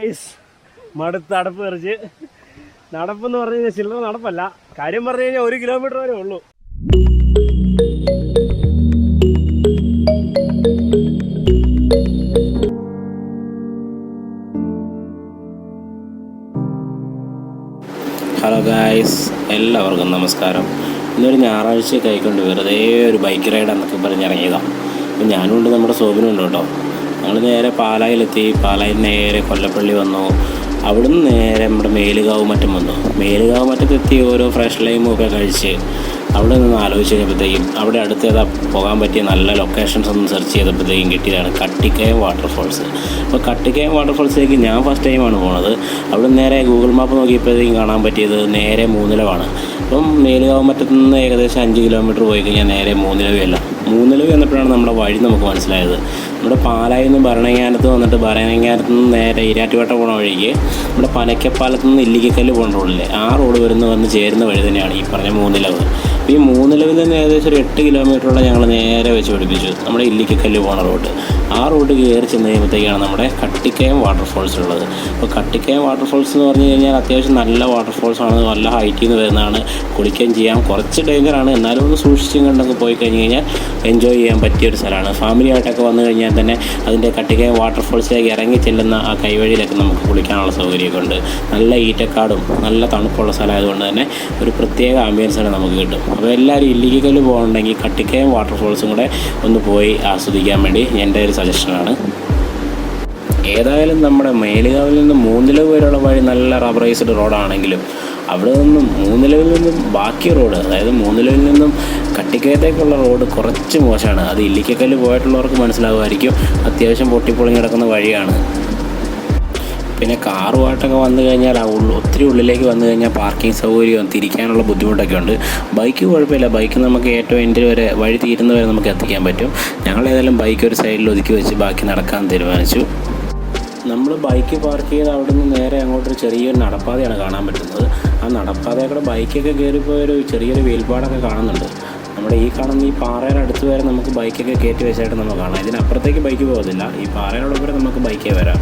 Guys മടുത്ത് അടപ്പ് തെറിച്ച്. നടപ്പെന്ന് പറഞ്ഞു കഴിഞ്ഞാൽ ചില്ലറ നടപ്പല്ല. കാര്യം പറഞ്ഞു കഴിഞ്ഞാൽ ഒരു കിലോമീറ്റർ വരെ ഉള്ളൂ. ഹലോ ഗായ്സ് എല്ലാവർക്കും നമസ്കാരം. ഇന്നൊരു ഞായറാഴ്ച കൈക്കൊണ്ട് വെറുതെ ഒരു ബൈക്ക് റൈഡ് എന്നൊക്കെ പറഞ്ഞിറങ്ങിയതാണ് അപ്പം ഞാനും ഉണ്ട് നമ്മുടെ സോബിനും ഉണ്ട് കേട്ടോ. ഞങ്ങൾ നേരെ പാലായിലെത്തി. പാലായിൽ നേരെ കൊല്ലപ്പള്ളി വന്നു. അവിടുന്ന് നേരെ നമ്മുടെ മേലുകാവ് മറ്റം വന്നു. മേലുകാവ് മറ്റത്തെത്തി ഓരോ ഫ്രഷ് ലൈമും ഒക്കെ കഴിച്ച് അവിടെ നിന്ന് ആലോചിച്ച് കഴിഞ്ഞപ്പോഴത്തേക്കും അവിടെ അടുത്ത് ഏതാ പോകാൻ പറ്റിയ നല്ല ലൊക്കേഷൻസ് ഒന്ന് സെർച്ച് ചെയ്തപ്പോഴത്തേക്കും കിട്ടിയതാണ് കട്ടിക്കയം വാട്ടർഫോൾസ് അപ്പോൾ കട്ടിക്കയം വാട്ടർഫോൾസിലേക്ക് ഞാൻ ഫസ്റ്റ് ടൈമാണ് പോണത്. അവിടെ നേരെ ഗൂഗിൾ മാപ്പ് നോക്കിയപ്പോഴത്തേക്കും കാണാൻ പറ്റിയത് നേരെ മൂന്നിലവാണ്. അപ്പം മേലുകാവ് മറ്റത്തു നിന്ന് ഏകദേശം അഞ്ച് കിലോമീറ്റർ പോയി കഴിഞ്ഞാൽ നേരെ മൂന്നിലവയല്ല മൂന്നിലവ് എന്നപ്പോഴാണ് നമ്മുടെ വഴി നമുക്ക് മനസ്സിലായത്. നമ്മുടെ പാലായിൽ നിന്ന് ഭരണങ്ങാനത്ത് വന്നിട്ട് ഭരണങ്ങാനത്ത് നിന്ന് നേരെ ഇരാറ്റുപേട്ട പോണ വഴിക്ക് നമ്മുടെ പനക്കപ്പാലത്ത് നിന്ന് ഇല്ലിക്കക്കല്ല് പോകേണ്ട റോഡില്ലേ ആ റോഡ് വരുന്ന വന്ന് ചേരുന്ന വഴി തന്നെയാണ് ഈ പറഞ്ഞ മൂന്നിലവ്. ഈ മൂന്നിലവിൽ തന്നെ ഏകദേശം ഒരു എട്ട് കിലോമീറ്ററോളം ഞങ്ങൾ നേരെ വെച്ച് പിടിപ്പിച്ചു. നമ്മുടെ ഇല്ലിക്കക്കല്ല് പോണ റോഡ് ആ റോഡ് കയറി ചെന്ന് കഴിയുമ്പോഴത്തേക്കാണ് നമ്മുടെ കട്ടിക്കയം വാട്ടർഫോൾസ് ഉള്ളത്. അപ്പോൾ കട്ടിക്കയം വാട്ടർഫോൾസ് എന്ന് പറഞ്ഞു കഴിഞ്ഞാൽ അത്യാവശ്യം നല്ല വാട്ടർഫോൾസ് ആണ്. നല്ല ഹൈറ്റിൽ നിന്ന് വരുന്നതാണ്. കുളിക്കുകയും ചെയ്യാം. കുറച്ച് ഡേഞ്ചറാണ് എന്നാലും ഒന്ന് സൂക്ഷിച്ചും കണ്ടൊക്കെ പോയി കഴിഞ്ഞ് കഴിഞ്ഞാൽ എൻജോയ് ചെയ്യാൻ പറ്റിയ ഒരു സ്ഥലമാണ്. ഫാമിലി ആയിട്ടൊക്കെ വന്നു കഴിഞ്ഞാൽ തന്നെ അതിന്റെ കട്ടിക്കയം വാട്ടർഫോൾസിലേക്ക് ഇറങ്ങി ചെല്ലുന്ന ആ കൈവഴിയിലൊക്കെ നമുക്ക് കുളിക്കാനുള്ള സൗകര്യമൊക്കെ ഉണ്ട്. നല്ല ഈറ്റക്കാടും നല്ല തണുപ്പുള്ള സ്ഥലമായതുകൊണ്ട് തന്നെ ഒരു പ്രത്യേക ആംബിയൻസ് ആംബിയൻസാണ് നമുക്ക് കിട്ടും. അപ്പോൾ എല്ലാവരും ഇല്ലിക്കൽ പോകണമെങ്കിൽ കട്ടിക്കയം വാട്ടർഫോൾസും കൂടെ ഒന്ന് പോയി ആസ്വദിക്കാൻ വേണ്ടി എന്റെ ഒരു സജഷനാണ് ഏതായാലും നമ്മുടെ മേലുകാവിൽ നിന്ന് മൂന്നിലവ് വരെയുള്ള വഴി നല്ല റബ്ബറൈസ്ഡ് റോഡാണെങ്കിലും അവിടെ നിന്നും മൂന്നിലവിൽ നിന്നും ബാക്കി റോഡ് അതായത് മൂന്നിലവിൽ നിന്നും കട്ടിക്കയത്തേക്കുള്ള റോഡ് കുറച്ച് മോശമാണ്. അത് ഇല്ലിക്കക്കല്ല് പോയിട്ടുള്ളവർക്ക് മനസ്സിലാകുമായിരിക്കും അത്യാവശ്യം പൊട്ടിപ്പൊളിഞ്ഞ് കിടക്കുന്ന വഴിയാണ്. പിന്നെ കാറുമായിട്ടൊക്കെ വന്നു കഴിഞ്ഞാൽ ഒത്തിരി ഉള്ളിലേക്ക് വന്നു കഴിഞ്ഞാൽ പാർക്കിംഗ് സൗകര്യവും തിരിക്കാനുള്ള ബുദ്ധിമുട്ടൊക്കെ ഉണ്ട്. ബൈക്ക് കുഴപ്പമില്ല. ബൈക്ക് നമുക്ക് ഏറ്റവും എന്റെ വരെ വഴി തീരുന്ന വരെ നമുക്ക് എത്തിക്കാൻ പറ്റും. ഞങ്ങൾ ഏതായാലും ബൈക്ക് ഒരു സൈഡിൽ ഒതുക്കി വെച്ച് ബാക്കി നടക്കാൻ തീരുമാനിച്ചു. നമ്മൾ ബൈക്ക് പാർക്ക് ചെയ്ത് അവിടെ നിന്ന് നേരെ അങ്ങോട്ടൊരു ചെറിയൊരു നടപ്പാതയാണ് കാണാൻ പറ്റുന്നത്. ആ നടപ്പാതയെ കൂടെ ബൈക്കൊക്കെ കയറിപ്പോയൊരു ചെറിയൊരു വേൽപാടൊക്കെ കാണുന്നുണ്ട്. നമ്മുടെ ഈ കാണുന്ന ഈ പാറയുടെ അടുത്ത് വരെ നമുക്ക് ബൈക്കൊക്കെ കയറ്റി വെച്ചായിട്ട് നമുക്ക് കാണാം. ഇതിനപ്പുറത്തേക്ക് ബൈക്ക് പോകുന്നില്ല ഈ പാറയുടെ വരെ നമുക്ക് ബൈക്കേ വരാം.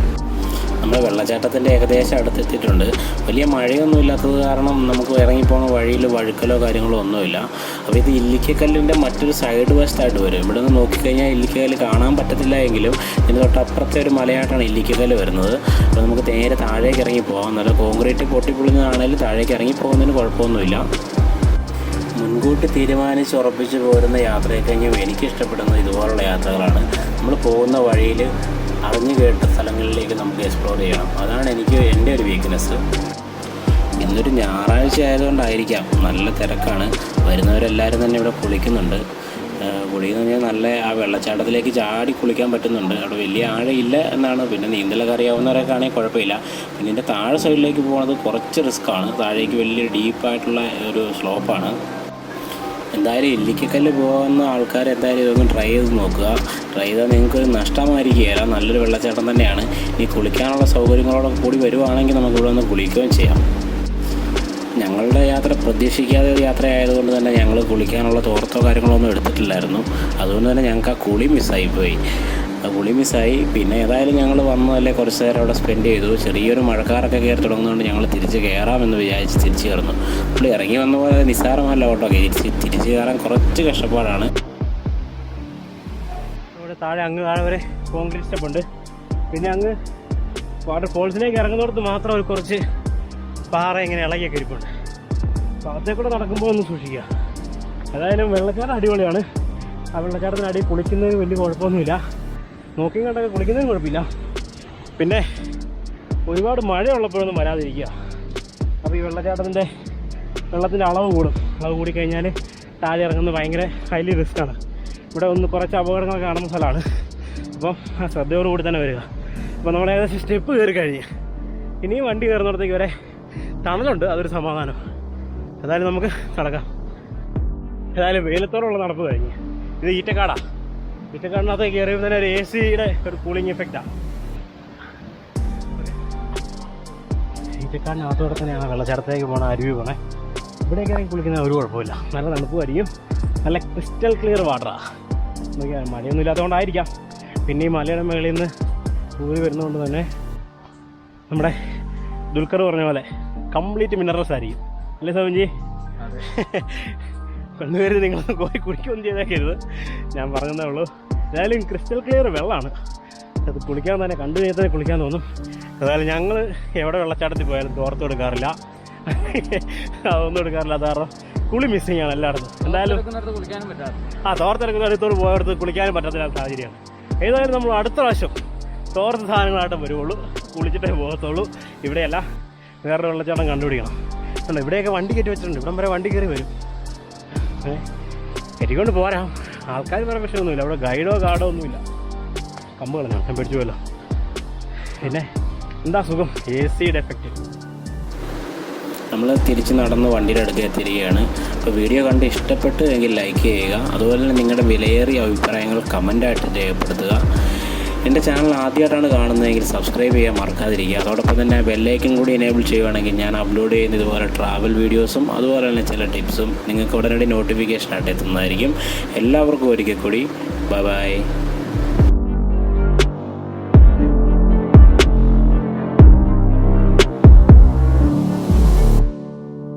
നമ്മൾ വെള്ളച്ചാട്ടത്തിന്റെ ഏകദേശം അടുത്തെത്തിയിട്ടുണ്ട്. വലിയ മഴയൊന്നും ഇല്ലാത്തത് കാരണം നമുക്ക് ഇറങ്ങിപ്പോണ വഴിയിൽ വഴുക്കലോ കാര്യങ്ങളോ ഒന്നുമില്ല. അപ്പോൾ ഇത് ഇല്ലിക്കക്കല്ലിന്റെ മറ്റൊരു സൈഡ് വെസ്റ്റായിട്ട് വരും. ഇവിടെ നിന്ന് നോക്കിക്കഴിഞ്ഞാൽ ഇല്ലിക്കക്കല്ല് കാണാൻ പറ്റത്തില്ല എങ്കിലും ഇതിന് തൊട്ടപ്പുറത്തെ ഒരു മലയായിട്ടാണ് ഇല്ലിക്കക്കല്ല് വരുന്നത്. അപ്പോൾ നമുക്ക് നേരെ താഴേക്ക് ഇറങ്ങി പോകാം. നല്ല കോൺക്രീറ്റ് പൊട്ടിപ്പൊളിഞ്ഞതാണെങ്കിലും താഴേക്ക് ഇറങ്ങി പോകുന്നതിന് കുഴപ്പമൊന്നുമില്ല. മുൻകൂട്ടി തീരുമാനിച്ച് ഉറപ്പിച്ച് പോരുന്ന യാത്രയെ കഴിഞ്ഞാൽ എനിക്ക് ഇഷ്ടപ്പെടുന്നത് ഇതുപോലുള്ള യാത്രകളാണ്. നമ്മൾ പോകുന്ന വഴിയിൽ അറിഞ്ഞു കേട്ട നമുക്ക് എക്സ്പ്ലോർ ചെയ്യണം. അതാണ് എനിക്ക് എന്റെ ഒരു വീക്ക്നെസ് ഇന്നൊരു ഞായറാഴ്ച ആയതുകൊണ്ടായിരിക്കാം. നല്ല തിരക്കാണ്. വരുന്നവരെല്ലാവരും തന്നെ ഇവിടെ കുളിക്കുന്നുണ്ട്. കുളിക്കുന്ന നല്ല ആ വെള്ളച്ചാട്ടത്തിലേക്ക് ചാടി കുളിക്കാൻ പറ്റുന്നുണ്ട്. അവിടെ വലിയ ആഴയില്ല എന്നാണ്. പിന്നെ നീന്തലൊക്കെ അറിയാവുന്നവരൊക്കെ ആണെങ്കിൽ കുഴപ്പമില്ല. പിന്നെ താഴെ സൈഡിലേക്ക് പോകുന്നത് കുറച്ച് റിസ്ക്കാണ് താഴേക്ക് വലിയ ഡീപ്പായിട്ടുള്ള ഒരു സ്ലോപ്പാണ് എന്തായാലും ഇല്ലിക്കക്കല്ല് പോകുന്ന ആൾക്കാർ എന്തായാലും ഇതൊന്ന് ട്രൈ ചെയ്ത് നോക്കുക. ട്രൈ ചെയ്താൽ നിങ്ങൾക്ക് നഷ്ടമായിരിക്കുകയില്ല. നല്ലൊരു വെള്ളച്ചാട്ടം തന്നെയാണ്. ഇനി കുളിക്കാനുള്ള സൗകര്യങ്ങളോടൊക്കെ കൂടി വരുവാണെങ്കിൽ നമുക്ക് ഇവിടെ ഒന്ന് കുളിക്കുകയും ചെയ്യാം. ഞങ്ങളുടെ യാത്ര പ്രതീക്ഷിക്കാതെ ഒരു യാത്ര ആയതുകൊണ്ട് തന്നെ ഞങ്ങൾ കുളിക്കാനുള്ള തോർത്തോ കാര്യങ്ങളോ ഒന്നും എടുത്തിട്ടില്ലായിരുന്നു. അതുകൊണ്ട് തന്നെ ഞങ്ങൾക്ക് ആ കുളി മിസ്സായിപ്പോയി കുളി മിസ്സായി. പിന്നെ ഏതായാലും ഞങ്ങൾ വന്നതല്ലേ കുറച്ച് നേരം അവിടെ സ്പെൻഡ് ചെയ്തു. ചെറിയൊരു മഴക്കാരൊക്കെ കയറി തുടങ്ങുന്നതുകൊണ്ട് ഞങ്ങൾ തിരിച്ച് കയറാമെന്ന് വിചാരിച്ച് തിരിച്ച് കയറുന്നു. പുള്ളി ഇറങ്ങി വന്ന പോലെ നിസ്സാരമല്ല കേട്ടോ. തിരിച്ച് തിരിച്ച് കയറാൻ കുറച്ച് കഷ്ടപ്പാടാണ്. ഇവിടെ താഴെ അങ്ങ് താഴെ വരെ കോൺക്രീറ്റ് സ്റ്റെപ്പുണ്ട് പിന്നെ അങ്ങ് വാട്ടർ ഫോൾസിലേക്ക് ഇറങ്ങുന്നിടത്ത് മാത്രം ഒരു കുറച്ച് പാറ ഇങ്ങനെ ഇളകിയൊക്കെ ഇരിപ്പുണ്ട്. അപ്പോൾ അതേ കൂടെ നടക്കുമ്പോൾ ഒന്ന് സൂക്ഷിക്കുക. ഏതായാലും വെള്ളക്കാരൻ അടിപൊളിയാണ്. ആ വെള്ളക്കാരത്തിന് അടി കുളിക്കുന്നതിന് വലിയ കുഴപ്പമൊന്നുമില്ല. നോക്കി കണ്ടൊക്കെ കുളിക്കുന്നതിന് കുഴപ്പമില്ല. പിന്നെ ഒരുപാട് മഴയുള്ളപ്പോഴൊന്നും വരാതിരിക്കുക. അപ്പോൾ ഈ വെള്ളച്ചാട്ടത്തിന്റെ വെള്ളത്തിന്റെ അളവ് കൂടും. അളവ് കൂടി കഴിഞ്ഞാൽ താഴെ ഇറങ്ങുന്നത് ഭയങ്കര ഹൈലി റിസ്ക്കാണ് ഇവിടെ ഒന്ന് കുറച്ച് അപകടങ്ങൾ കാണുന്ന സ്ഥലമാണ്. അപ്പം ആ ശ്രദ്ധയോടുകൂടി തന്നെ വരിക. അപ്പോൾ നമ്മൾ ഏകദേശം സ്റ്റെപ്പ് കയറി കഴിഞ്ഞ്. ഇനിയും വണ്ടി കയറുന്നിടത്തേക്ക് വരെ തണലുണ്ട്. അതൊരു സമാധാനം. ഏതായാലും നമുക്ക് നടക്കാം. ഏതായാലും വെയിലത്തോടുള്ള നടപ്പ് കഴിഞ്ഞ്. ഇത് ഈറ്റക്കാടാ. ഈറ്റക്കാടിനകത്തേക്ക് കയറിയപ്പോൾ തന്നെ ഒരു എ സിയുടെ ഒരു കൂളിംഗ് ഇഫക്റ്റാണ് ഈറ്റക്കാടിനകത്തോടെ തന്നെയാണ് വെള്ളച്ചാട്ടത്തേക്ക് പോണ അരുവി പോണേ. ഇവിടെയൊക്കെ ഇറങ്ങി കുളിക്കുന്ന ഒരു കുഴപ്പമില്ല നല്ല തണുപ്പുമായിരിക്കും നല്ല ക്രിസ്റ്റൽ ക്ലിയർ വാട്ടറാണ് മഴയൊന്നും ഇല്ലാത്തതുകൊണ്ടായിരിക്കാം. പിന്നെ ഈ മലയുടെ മുകളിൽ നിന്ന് ഊരി വരുന്നതുകൊണ്ട് തന്നെ നമ്മുടെ ദുൽഖർ പറഞ്ഞ പോലെ കംപ്ലീറ്റ് മിനറൽസ് ആയിരിക്കും. അല്ലേ സോമൻജി കണ്ണുകരി നിങ്ങൾ പോയി കുടിക്കുകയും ചെയ്തേക്കരുത്. ഞാൻ പറഞ്ഞതേ ഉള്ളൂ. ഏതായാലും ക്രിസ്റ്റൽ ക്ലിയർ വെള്ളമാണ്. അത് കുളിക്കാൻ തന്നെ കണ്ടു തന്നെ കുളിക്കാൻ തോന്നും. അതായത് ഞങ്ങൾ എവിടെ വെള്ളച്ചാട്ടത്തിൽ പോയാലും തോർത്ത് എടുക്കാറില്ല അതൊന്നും എടുക്കാറില്ല കാരണം കുളി മിസ്സിങ് ആണ് എല്ലായിടത്തും. എന്തായാലും ആ തോർത്തെടുക്കുന്ന അടുത്തോട് പോയടുത്ത് കുളിക്കാനും പറ്റാത്ത സാഹചര്യമാണ്. ഏതായാലും നമ്മൾ അടുത്ത പ്രാവശ്യം തോർത്ത് സാധനങ്ങളായിട്ട് വരുവുള്ളൂ. കുളിച്ചിട്ടേ പോകത്തുള്ളൂ. ഇവിടെയല്ല വേറൊരു വെള്ളച്ചാട്ടം കണ്ടുപിടിക്കണം. കണ്ടോ ഇവിടെയൊക്കെ വണ്ടി കയറ്റി വെച്ചിട്ടുണ്ട്. ഇവിടം വരെ വണ്ടി കയറി വരും. കയറ്റിക്കൊണ്ട് പോരാം. ആൾക്കാർ വേറെ പ്രശ്നമൊന്നുമില്ല. അവിടെ ഗൈഡോ ഗാർഡോ ഒന്നുമില്ല. കമ്പുകൾ ഞാൻ പിടിച്ചു പോയല്ലോ. പിന്നെ എന്താ സുഖം? എ സിയുടെ എഫക്റ്റ് നമ്മൾ തിരിച്ച് നടന്ന് വണ്ടിയുടെ അടുത്ത് എത്തിയിരിക്കുകയാണ്. അപ്പോൾ വീഡിയോ കണ്ട് ഇഷ്ടപ്പെട്ടു എങ്കിൽ ലൈക്ക് ചെയ്യുക. അതുപോലെ തന്നെ നിങ്ങളുടെ വിലയേറിയ അഭിപ്രായങ്ങൾ കമന്റായിട്ട് രേഖപ്പെടുത്തുക. എന്റെ ചാനൽ ആദ്യമായിട്ടാണ് കാണുന്നതെങ്കിൽ സബ്സ്ക്രൈബ് ചെയ്യാൻ മറക്കാതിരിക്കുക. അതോടൊപ്പം തന്നെ ബെല്ലൈക്കൻ കൂടി എനേബിൾ ചെയ്യുവാണെങ്കിൽ ഞാൻ അപ്ലോഡ് ചെയ്യുന്ന ഇതുപോലെ ട്രാവൽ വീഡിയോസും അതുപോലെ തന്നെ ചില ടിപ്സും നിങ്ങൾക്ക് ഉടനടി നോട്ടിഫിക്കേഷനായിട്ട് എത്തുന്നതായിരിക്കും. എല്ലാവർക്കും ഒരിക്കൽ കൂടി. Bye bye